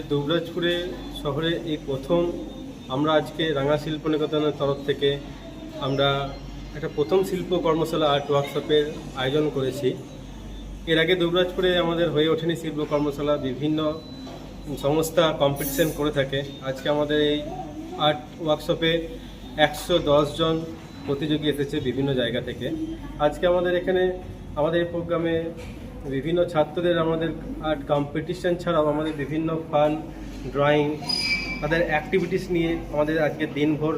আমাদের দুবরাজপুরে শহরে এই প্রথম আমরা আজকে রাঙা শিল্প নিকেতনের তরফ থেকে আমরা একটা প্রথম শিল্প কর্মশালা আর্ট ওয়ার্কশপের আয়োজন করেছি। এর আগে দুবরাজপুরে আমাদের হয়ে ওঠেনি শিল্প কর্মশালা, বিভিন্ন সংস্থা কম্পিটিশন করে থাকে। আজকে আমাদের এই আর্ট ওয়ার্কশপে একশো জন প্রতিযোগী এসেছে বিভিন্ন জায়গা থেকে। আজকে আমাদের এখানে, আমাদের এই প্রোগ্রামে বিভিন্ন ছাত্রদের আমাদের আর্ট কম্পিটিশন ছাড়াও আমাদের বিভিন্ন ফান ড্রয়িং তাদের অ্যাক্টিভিটিস নিয়ে আমাদের আজকে দিনভর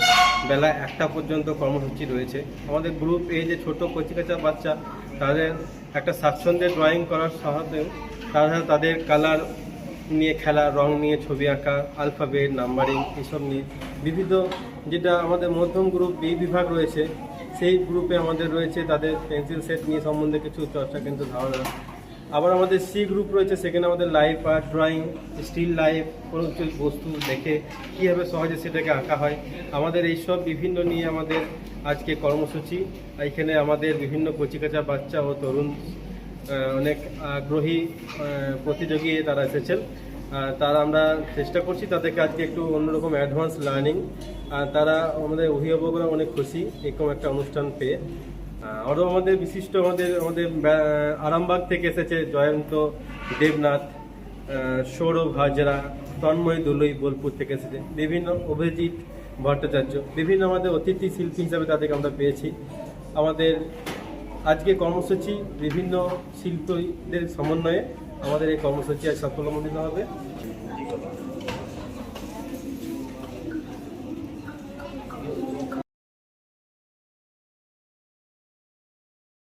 বেলা একটা পর্যন্ত কর্মসূচি রয়েছে। আমাদের গ্রুপ এই যে ছোটো কচিকাচা বাচ্চা, তাদের একটা স্বাচ্ছন্দ্যে ড্রয়িং করার সাহায্যে তারা তাদের কালার নিয়ে খেলা, রং নিয়ে ছবি আঁকা আলফাবেট নাম্বারিং এসব নিয়ে বিভিন্ন যেটা আমাদের মধ্যম গ্রুপ বি বিভাগ রয়েছে সেই গ্রুপে আমাদের রয়েছে তাদের পেন্সিল সেট নিয়ে সম্বন্ধে কিছু চর্চা কিন্তু ধারণা। আবার আমাদের সি গ্রুপ রয়েছে, সেখানে আমাদের life art drawing still life কোনো কিছু বস্তু দেখে কীভাবে সহজে সেটাকে আঁকা হয়। আমাদের এইসব বিভিন্ন নিয়ে আমাদের আজকে কর্মসূচি। এখানে আমাদের বিভিন্ন কচিকাচা বাচ্চা ও তরুণ অনেক আগ্রহী প্রতিযোগী তারা এসেছেন। তারা আমরা চেষ্টা করছি তাদেরকে আজকে একটু অন্যরকম অ্যাডভান্স লার্নিং তারা আমাদের অভিভাবকরা অনেক খুশি এরকম একটা অনুষ্ঠান পেয়ে। আরও আমাদের বিশিষ্ট আমাদের আমাদের আরামবাগ থেকে এসেছে জয়ন্ত দেবনাথ সৌরভ হাজরা, তন্ময় দলুই বোলপুর থেকে এসেছে। বিভিন্ন অভিজিৎ ভট্টাচার্য, বিভিন্ন আমাদের অতিথি শিল্পী হিসাবে তাদেরকে আমরা পেয়েছি। আমাদের আজকে কর্মসূচি বিভিন্ন শিল্পীদের সমন্বয়ে আমাদের এই কর্মসূচি আজ সাফল্যমণ্ডিত হবে।